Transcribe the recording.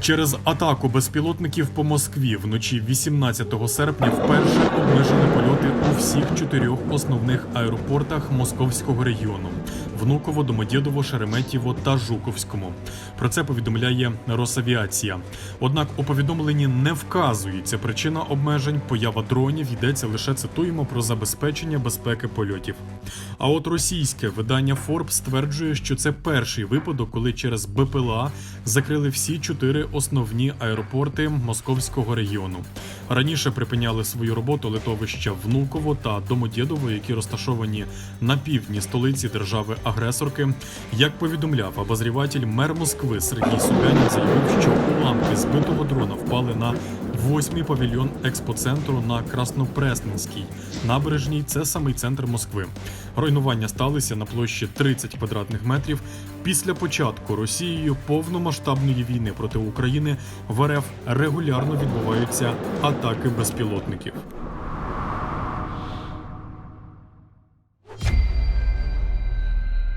Через атаку безпілотників по Москві вночі 18 серпня вперше обмежили польоти у всіх чотирьох основних аеропортах московського регіону: Внуково, Домодєдово, Шереметєво та Жуковському. Про це повідомляє Росавіація. Однак у повідомленні не вказується причина обмежень. Поява дронів йдеться лише цитуємо про забезпечення безпеки польотів. А от російське видання Forbes стверджує, що це перший випадок, коли через БПЛА закрили всі чотири основні аеропорти московського регіону. Раніше припиняли свою роботу литовища Внуково та Домодєдово, які розташовані на півдні столиці держави-агресорки. Як повідомляв обозріватель мер Москви Сергій Собянін заявив, що уламки збитого дрона впали на восьмий павільйон експоцентру на Краснопресненській набережній. Це самий центр Москви. Руйнування сталися на площі 30 квадратних метрів. Після початку Росією повномасштабної війни проти України в РФ регулярно відбуваються атаки безпілотників.